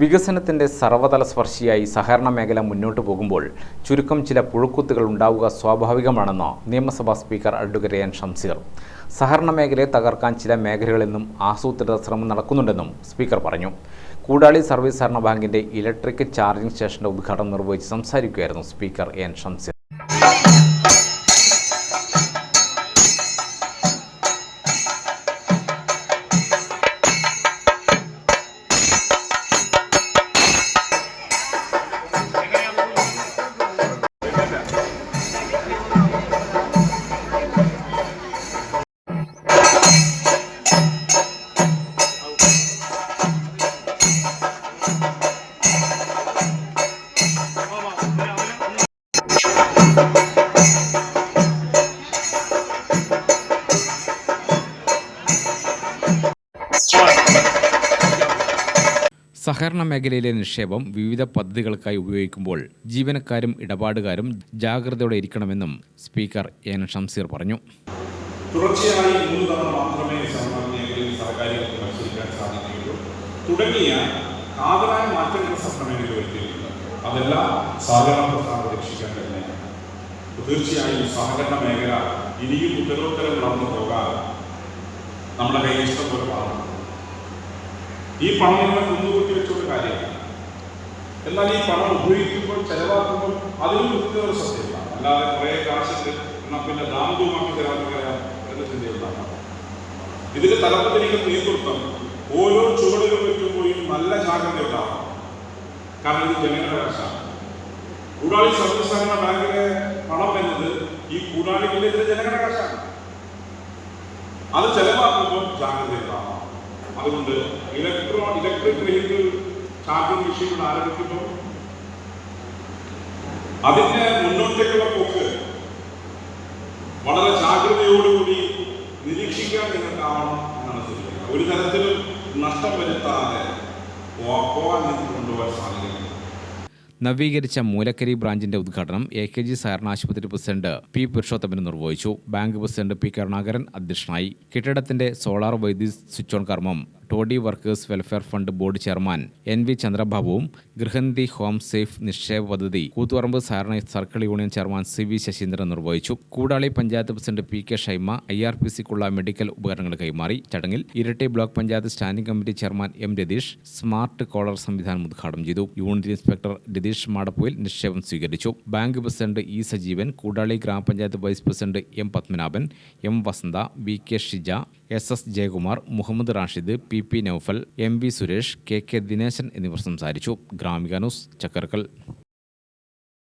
വികസനത്തിന്റെ സർവതല സ്പർശിയായി സഹകരണ മേഖല മുന്നോട്ടു പോകുമ്പോൾ ചുരുക്കം ചില പുഴുക്കുത്തുകൾ ഉണ്ടാവുക സ്വാഭാവികമാണെന്ന് നിയമസഭാ സ്പീക്കർ അഡ്വക്കേറ്റ് എൻ ഷംസീർ സഹകരണ മേഖലയെ തകർക്കാൻ ചില മേഖലകളിൽ നിന്നും ആസൂത്രിത ശ്രമം നടക്കുന്നുണ്ടെന്നും സ്പീക്കർ പറഞ്ഞു. കൂടാളി സർവീസ് സഹകരണ ബാങ്കിന്റെ ഇലക്ട്രിക് ചാർജിംഗ് സ്റ്റേഷന്റെ ഉദ്ഘാടനം നിർവഹിച്ച് സംസാരിക്കുകയായിരുന്നു സ്പീക്കർ എൻ ഷംസീർ സഹകരണ മേഖലയിലെ നിക്ഷേപം വിവിധ പദ്ധതികൾക്കായി ഉപയോഗിക്കുമ്പോൾ ജീവനക്കാരും ഇടപാടുകാരും ജാഗ്രതയോടെ ഇരിക്കണമെന്നും സ്പീക്കർ എൻ ഷംസീർ പറഞ്ഞു. തുടർച്ചയായി മാത്രമേ സാധിക്കുകയുള്ളൂ. മാറ്റങ്ങൾ അതെല്ലാം തീർച്ചയായും സഹകരണ മേഖല ഇനിയും ഉത്തരോത്തരം നടന്നു പോകാതെ നമ്മുടെ കൈ ഇഷ്ടം പോലെ പണം ഈ പണം ഇങ്ങനെ കുന്നുകൂട്ടി വെച്ചുള്ള കാര്യമാണ് എന്നാൽ ഈ പണം ഉപയോഗിക്കുമ്പോൾ ചെലവാക്കുമ്പോൾ അതിലും കൃത്യത സത്യമില്ല. അല്ലാതെ കുറേ കാശിട്ട് പിന്നെ തരാവുകയാണ് എന്ന ചിന്തയുണ്ടാകാം. ഇതിന് തലപ്പത്തിരിക്കുന്ന നേതൃത്വം ഓരോ ചുവടുകൾ വെക്കുമ്പോഴും നല്ല ജാഗ്രത കാരണം ഇത് ജനങ്ങളുടെ കാശാണ് കൂടാളി സർവീസ് ബാങ്കിലെ പണം എന്നത് ഈ കൂടാളികളിലെ ജനങ്ങളുടെ കാശാണ് അത് ചെലവാക്കുമ്പോൾ ജാഗ്രത ഉണ്ടാവണം അതുകൊണ്ട് ഇലക്ട്രോ ഇലക്ട്രിക് വെഹിക്കിൾ ചാർജിംഗ് മെഷീനുകൾ ആരംഭിക്കുമ്പോൾ അതിന്റെ മുന്നോട്ടേക്കുള്ള പോക്ക് വളരെ ജാഗ്രതയോടുകൂടി നിരീക്ഷിക്കാൻ നിങ്ങൾക്കാവണം എന്നാണ് സൂചിപ്പിക്കുന്നത്. ഒരു തരത്തിലും നഷ്ടം വരുത്താതെ പോകാൻ നിങ്ങൾക്ക് കൊണ്ടുപോകാൻ സാധിക്കും നവീകരിച്ച മൂലക്കരി ബ്രാഞ്ചിന്റെ ഉദ്ഘാടനം എ കെ ജി സഹകരണ ആശുപത്രി പ്രസിഡന്റ് പി പുരുഷോത്തമൻ നിർവഹിച്ചു. ബാങ്ക് പ്രസിഡന്റ് പി കരുണാകരൻ അധ്യക്ഷനായി. കെട്ടിടത്തിന്റെ സോളാർ വൈദ്യുതി സ്വിച്ച് ഓൺ കർമ്മം toddy workers welfare fund board chairman N V ചന്ദ്രബാബുവും ഗൃഹന്തി ഹോം സേഫ് നിക്ഷേപ പദ്ധതി കൂത്തുപറമ്പ് സഹകരണ circle union chairman C V Sasheendran നിർവഹിച്ചു. Koodali panchayat president P K Shaima I R P സിക്കുള്ള medical ഉപകരണങ്ങൾ കൈമാറി. ചടങ്ങിൽ ഇരട്ടി block panchayat standing committee chairman M Ratheesh smart collar സംവിധാനം ഉദ്ഘാടനം ചെയ്തു. യൂണിറ്റ് ഇൻസ്പെക്ടർ രതീഷ് മാടപ്പൂയിൽ നിക്ഷേപം സ്വീകരിച്ചു. Bank president E Sajeevan Koodali ഗ്രാമപഞ്ചായത്ത് vice president M Padmanabhan M Vasantha V K Shija S S Jayakumar Muhammad Rashid P P Naufal M V Suresh K K Dineshan എന്നിവർ സംസാരിച്ചു. Gramika news Chakkarakkal.